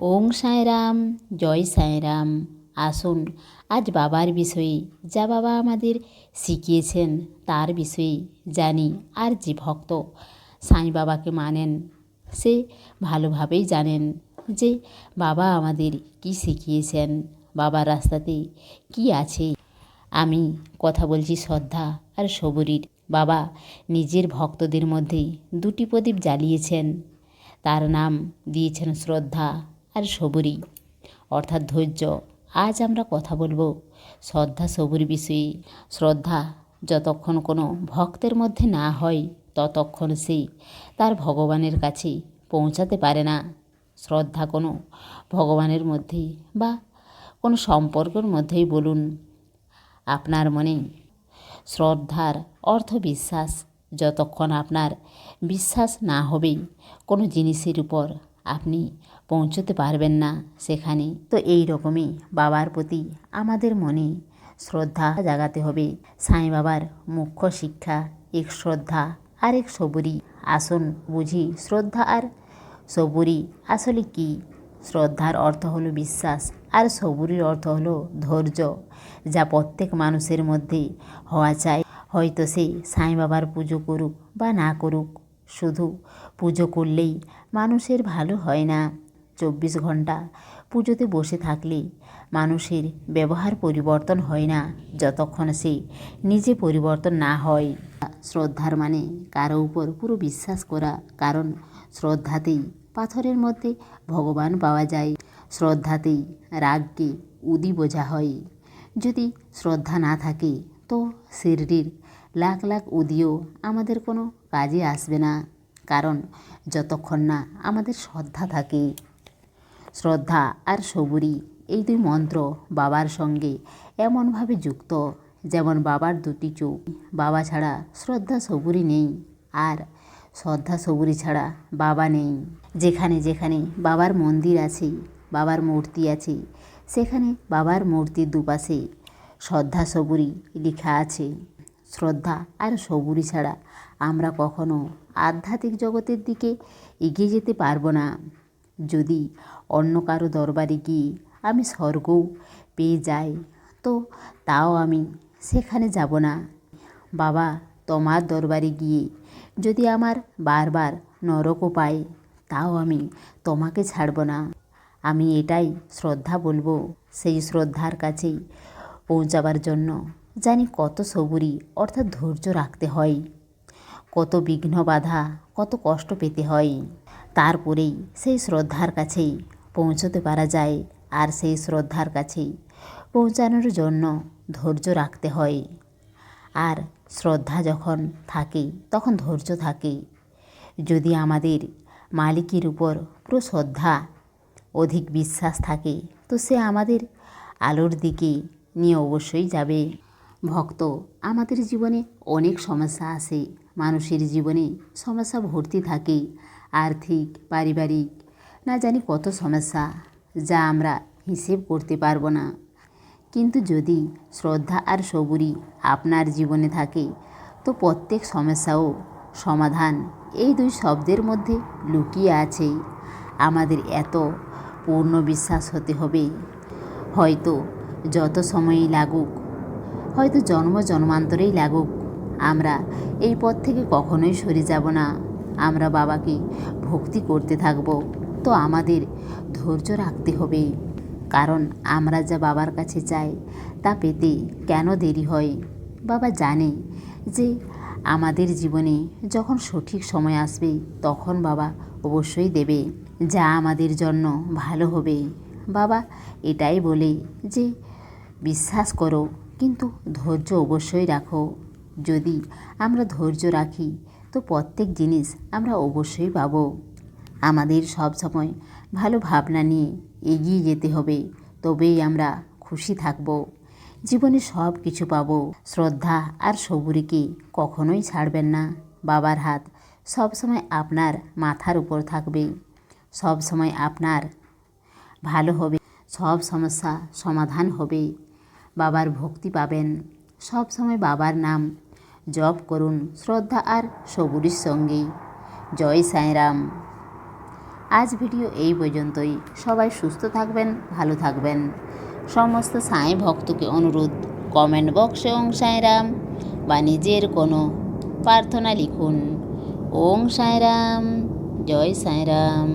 ওং সাঁয়রাম জয় সাঁয়রাম আসুন, আজ বাবার বিষয়ে যা বাবা আমাদের শিখিয়েছেন তার বিষয়ে জানি আর যে ভক্ত সাঁই বাবাকে মানেন, সে ভালোভাবেই জানেন যে বাবা আমাদের কি শিখিয়েছেন, বাবার রাস্তাতে কি আছে। আমি কথা বলছি শ্রদ্ধা আর সবরীর বাবা নিজের ভক্তদের মধ্যে দুটি প্রদীপ জ্বালিয়েছেন। তার নাম দিয়েছেন শ্রদ্ধা। আর সবুরি অর্থাৎ ধৈর্য। আজ আমরা কথা বলব শ্রদ্ধা সবুর বিষয়ে। শ্রদ্ধা যতক্ষণ কোনো ভক্তের মধ্যে না হয়, ততক্ষণ সে তার ভগবানের কাছে পৌঁছাতে পারে না। শ্রদ্ধা কোনো ভগবানের মধ্যে বা কোনো সম্পর্কের মধ্যেই বলুন। আপনার মনে শ্রদ্ধার অর্থ বিশ্বাস যতক্ষণ আপনার বিশ্বাস না হবে, কোনো জিনিসের উপর আপনি পৌঁছতে পারবেন না সেখানে। তো এই রকমই বাবার প্রতি আমাদের মনে শ্রদ্ধা জাগাতে হবে। সাঁই বাবার মুখ্য শিক্ষা, এক শ্রদ্ধা আর এক সবুরি আসুন বুঝি শ্রদ্ধা আর সবুরি আসলে কি? শ্রদ্ধার অর্থ হলো বিশ্বাস আর সবুরির অর্থ হলো ধৈর্য, যা প্রত্যেক মানুষের মধ্যে হওয়া চাই। হয়তো সে সাঁই বাবার পুজো করুক বা না করুক, শুধু পুজো করলেই মানুষের ভালো হয় না। চব্বিশ ঘণ্টা পুজোতে বসে থাকলে মানুষের ব্যবহার পরিবর্তন হয় না যতক্ষণ সে নিজে পরিবর্তন না হয়। শ্রদ্ধার মানে কারও উপর পুরো বিশ্বাস করা, কারণ শ্রদ্ধাতেই পাথরের মধ্যে ভগবান পাওয়া যায়। শ্রদ্ধাতেই রাগকে উদি বোঝা হয়। যদি শ্রদ্ধা না থাকে, তো শিরডির লাখ লাখ উদিও আমাদের কোনো কাজে আসবে না। কারণ যতক্ষণ না আমাদের শ্রদ্ধা থাকে। শ্রদ্ধা আর সবুরি এই দুই মন্ত্র বাবার সঙ্গে এমনভাবে যুক্ত যেমন বাবার দুটি চোখ। বাবা ছাড়া শ্রদ্ধা সবুরি নেই আর শ্রদ্ধা সবুরি ছাড়া বাবা নেই। যেখানে যেখানে বাবার মন্দির আছে, বাবার মূর্তি আছে, সেখানে বাবার মূর্তির দুপাশে শ্রদ্ধা সবুরি লেখা আছে। শ্রদ্ধা আর সবুরি ছাড়া আমরা কখনো আধ্যাত্মিক জগতের দিকে এগিয়ে যেতে পারব না। যদি অন্য কারও দরবারে গিয়ে আমি স্বর্গও পেয়ে যাই। তো তাও আমি সেখানে যাব না। বাবা, তোমার দরবারে গিয়ে যদি আমার বারবার নরকও পাই তাও আমি তোমাকে ছাড়ব না। আমি এটাই শ্রদ্ধা বলব সেই শ্রদ্ধার কাছেই পৌঁছাবার জন্য। জানি কত সবুরি, অর্থাৎ ধৈর্য রাখতে হয়। কত বিঘ্ন বাধা, কত কষ্ট পেতে হয়। তারপরেই সেই শ্রদ্ধার কাছেই পৌঁছতে পারা যায় আর সেই শ্রদ্ধার কাছেই পৌঁছানোর জন্য ধৈর্য রাখতে হয়। আর শ্রদ্ধা যখন থাকে তখন ধৈর্য থাকে যদি আমাদের মালিকের উপর পুরো শ্রদ্ধা অধিক বিশ্বাস থাকে, তো সে আমাদের আলোর দিকে নিয়ে অবশ্যই যাবে। ভক্ত, আমাদের জীবনে অনেক সমস্যা আসে মানুষের জীবনে সমস্যা ভর্তি থাকে। আর্থিক, পারিবারিক না জানি কত সমস্যা যা আমরা হিসেব করতে পারব না। কিন্তু যদি শ্রদ্ধা আর সবুরি আপনার জীবনে থাকে, তো প্রত্যেক সমস্যাও সমাধান এই দুই শব্দের মধ্যে লুকিয়ে আছে। আমাদের এত পূর্ণ বিশ্বাস হতে হবে। হয়তো যত সময়ই লাগুক, হয়তো জন্ম জন্মান্তরেই লাগুক, আমরা এই পথ থেকে কখনোই সরে যাব না। আমরা বাবাকে ভক্তি করতে থাকব। তো আমাদের ধৈর্য রাখতে হবে। কারণ আমরা যা বাবার কাছে চাই, তা পেতে কেন দেরি হয়? বাবা জানে যে আমাদের জীবনে যখন সঠিক সময় আসবে, তখন বাবা অবশ্যই দেবে যা আমাদের জন্য ভালো হবে। বাবা এটাই বলে যে, বিশ্বাস করো, কিন্তু ধৈর্য অবশ্যই রাখো। যদি আমরা ধৈর্য রাখি, তো প্রত্যেক জিনিস আমরা অবশ্যই পাবো। আমাদের সব সময় ভালো ভাবনা নিয়ে এগিয়ে যেতে হবে, তবেই আমরা খুশি থাকব। জীবনে সব কিছু পাবো। শ্রদ্ধা আর সবুরিকে কখনোই ছাড়বেন না। বাবার হাত সব সময় আপনার মাথার উপর থাকবে। সব সময় আপনার ভালো হবে, সব সমস্যা সমাধান হবে। বাবার ভক্তি পাবেন। সব সময় বাবার নাম জপ করুন শ্রদ্ধা আর সবুরির সঙ্গে জয় সাঁয়রাম আজ ভিডিও এই পর্যন্তই। সবাই সুস্থ থাকবেন, ভালো থাকবেন। সমস্ত সাঁই ভক্তকে অনুরোধ কমেন্ট বক্সে ওং সাঁইরাম বা নিজের কোনো প্রার্থনা লিখুন। ওং সাঁইরাম জয় সাঁইরাম